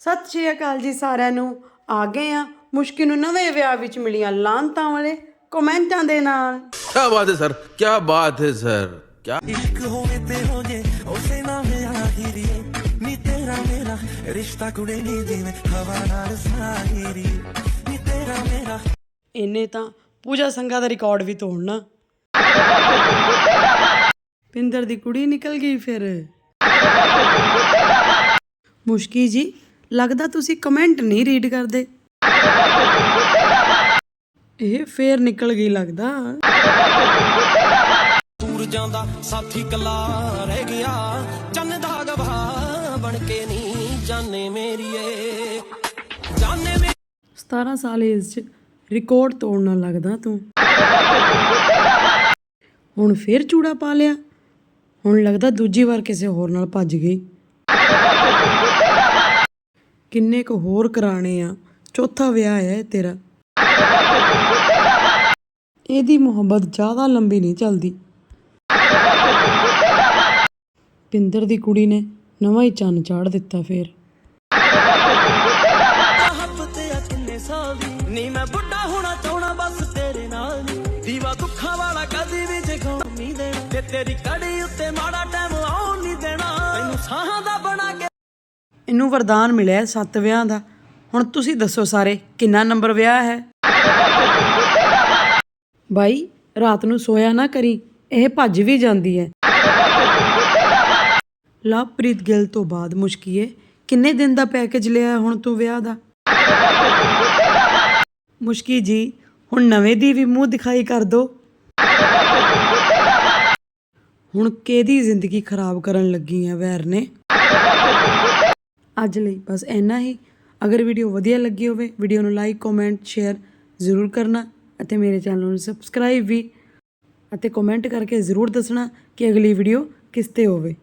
ਸਤਿ ਸ਼੍ਰੀ ਅਕਾਲ ਜੀ ਸਾਰਿਆਂ ਨੂੰ। ਆ ਗਏ ਆ ਮੁਸ਼ਕਿਲ ਨੂੰ ਨਵੇਂ ਵਿਆਹ ਵਿੱਚ ਮਿਲੀਆਂ ਲਾਂਤਾਂ ਵਾਲੇ ਕਮੈਂਟਾਂ ਦੇ ਨਾਲ। ਕੀ ਬਾਤ ਹੈ ਸਰ ਕੀ ਬਾਤ ਹੈ ਸਰ ਕੀ ਇੱਕ ਹੋਵੇ ਤੇ ਹੋ ਜੇ ਉਸੇ ਨਾ ਵਿਆਹੀਰੀ ਨੀ ਤੇਰਾ ਮੇਰਾ ਰਿਸ਼ਤਾ ਕੁੜੇ ਨੀ ਜਿਵੇਂ ਹਵਾ ਨਾਲ ਸਾਹੀਰੀ ਨੀ ਤੇਰਾ ਮੇਰਾ। ਇਹਨੇ ਤਾਂ ਪੂਜਾ ਸੰਘਾ ਦਾ ਰਿਕਾਰਡ ਵੀ ਤੋੜਨਾ। ਪਿੰਦਰ ਦੀ ਕੁੜੀ ਨਿਕਲ ਗਈ ਫਿਰ। ਮੁਸ਼ਕੀ ਜੀ ਲੱਗਦਾ ਤੁਸੀਂ ਕਮੈਂਟ ਨਹੀਂ ਰੀਡ ਕਰਦੇ। ਇਹ ਫੇਰ ਨਿਕਲ ਗਈ ਲੱਗਦਾ। ਦੂਰ ਜਾਂਦਾ ਸਾਥੀ ਕੱਲਾ ਰਹਿ ਗਿਆ। ਚੰਨ ਦਾ ਗਵਾਹ ਬਣ ਕੇ ਨਹੀਂ ਜਾਣੇ ਮੇਰੀਏ। ਜਾਣੇ ਮੇ 17 ਸਾਲ ਏਜ 'ਚ ਰਿਕਾਰਡ ਤੋੜਨਾ ਲੱਗਦਾ ਤੂੰ। ਹੁਣ ਫੇਰ ਚੂੜਾ ਪਾ ਲਿਆ। ਹੁਣ ਲੱਗਦਾ ਦੂਜੀ ਵਾਰ ਕਿਸੇ ਹੋਰ ਨਾਲ ਭੱਜ ਗਈ। ਕਿੰਨੇ ਕੁ ਹੋਰ ਕਰਾਣੇ ਆ। ਚੌਥਾ ਵਿਆਹ ਹੈ ਤੇਰਾ। ਇਹਦੀ ਮੁਹੱਬਤ ਜ਼ਿਆਦਾ ਲੰਬੀ ਨਹੀਂ ਚੱਲਦੀ। ਪਿੰਦਰ ਦੀ ਕੁੜੀ ਨੇ ਨਵਾਂ ਹੀ ਚੰਨ ਚਾੜ ਦਿੱਤਾ ਫੇਰ। ਨੀ ਮੈਂ ਬੁੱਢਾ ਹੋਣਾ ਚਾਹਣਾ ਬਸ ਤੇਰੇ ਨਾਲ ਦੀਵਾ ਦੁੱਖਾਂ ਵਾਲਾ ਕਦੀ ਵੀ ਜਗਾਉਣ ਦੇਣਾ। ਤੇ ਤੇਰੀ ਕੜੀ ਉੱਤੇ ਮਾੜਾ ਟਾਈਮ ਆਉਣ ਇਹਨੂੰ ਵਰਦਾਨ ਮਿਲਿਆ ਸੱਤ ਵਿਆਹ ਦਾ। ਹੁਣ ਤੁਸੀਂ ਦੱਸੋ ਸਾਰੇ, ਕਿੰਨਾ ਨੰਬਰ ਵਿਆਹ ਹੈ? ਬਾਈ, ਰਾਤ ਨੂੰ ਸੋਇਆ ਨਾ ਕਰੀ, ਇਹ ਭੱਜ ਵੀ ਜਾਂਦੀ ਹੈ। ਲਵਪ੍ਰੀਤ ਗਿੱਲ ਤੋਂ ਬਾਅਦ ਮੁਸ਼ਕੀਏ ਕਿੰਨੇ ਦਿਨ ਦਾ ਪੈਕੇਜ ਲਿਆ ਹੁਣ ਤੂੰ ਵਿਆਹ ਦਾ? ਮੁਸ਼ਕੀ ਜੀ, ਹੁਣ ਨਵੇਂ ਦੀ ਵੀ ਮੂੰਹ ਦਿਖਾਈ ਕਰ ਦੋ। ਹੁਣ ਕਿਹਦੀ ਜ਼ਿੰਦਗੀ ਖਰਾਬ ਕਰਨ ਲੱਗੀ ਹੈ ਵੈਰ ਨੇ? ਅੱਜ ਲਈ ਬਸ ਇੰਨਾ ਹੀ। ਅਗਰ ਵੀਡੀਓ ਵਧੀਆ ਲੱਗੀ ਹੋਵੇ ਵੀਡੀਓ ਨੂੰ ਲਾਈਕ ਕਮੈਂਟ ਸ਼ੇਅਰ ਜ਼ਰੂਰ ਕਰਨਾ ਅਤੇ ਮੇਰੇ ਚੈਨਲ ਨੂੰ ਸਬਸਕ੍ਰਾਈਬ ਵੀ ਅਤੇ ਕਮੈਂਟ ਕਰਕੇ ਜ਼ਰੂਰ ਦੱਸਣਾ ਕਿ ਅਗਲੀ ਵੀਡੀਓ ਕਿਸ ਤੇ ਹੋਵੇ।